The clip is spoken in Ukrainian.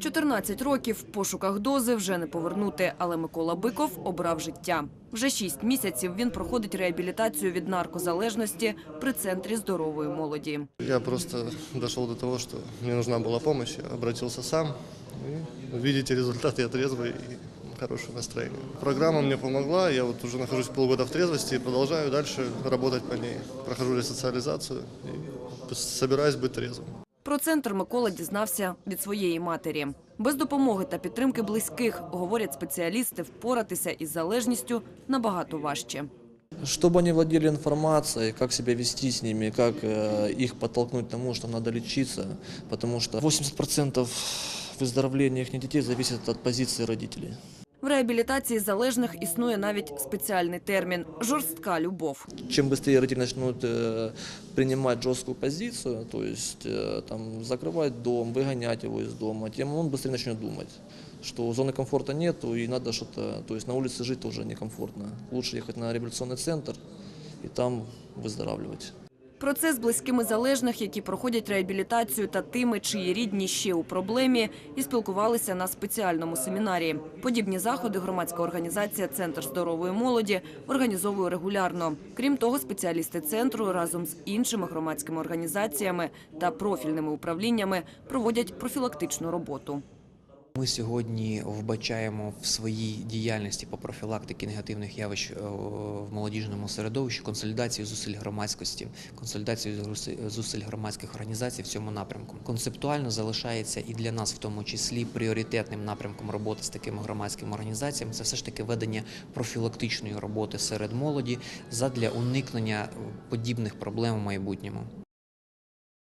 14 років в пошуках дози вже не повернути, але Микола Биков обрав життя. Вже 6 місяців він проходить реабілітацію від наркозалежності при центрі здорової молоді. Я просто дошел до того, что мне нужна была помощь, я обратился сам. И видите результат, я трезвый и хорошее настроение. Программа мне помогла, я вот уже нахожусь полгода в трезвости и продолжаю дальше работать по ней. Прохожу ресоциализацию и собираюсь быть трезвым. Про центр Микола дізнався від своєї матері. Без допомоги та підтримки близьких, говорять спеціалісти, впоратися із залежністю набагато важче. Чтобы они владели информацией, как себя вести с ними, как э, их подтолкнуть к тому, что надо лечиться, потому что 80% выздоровления их детей зависит от позиции родителей. В реабілітації залежних існує навіть спеціальний термін жорстка любов. Чем быстрее родители начнут э, принимать жесткую позицию, то есть э, там, закрывать дом, выгонять его из дома, тем он быстрее начнет думать, что зоны комфорта нету и надо что-то, то есть на улице жить тоже некомфортно. Лучше ехать на реабилитационный центр и там выздоравливать. Про це з близькими залежних, які проходять реабілітацію, та тими, чиї рідні ще у проблемі, і спілкувалися на спеціальному семінарі. Подібні заходи громадська організація Центр здорової молоді організовує регулярно. Крім того, спеціалісти центру разом з іншими громадськими організаціями та профільними управліннями проводять профілактичну роботу. Ми сьогодні вбачаємо в своїй діяльності по профілактиці негативних явищ е, в молодіжному середовищі консолідацію зусиль громадськості, консолідацію зуси- зусиль громадських організацій в цьому напрямку. Концептуально залишається і для нас, в тому числі, пріоритетним напрямком роботи з такими громадськими організаціями це все ж таки ведення профілактичної роботи серед молоді задля уникнення подібних проблем у майбутньому.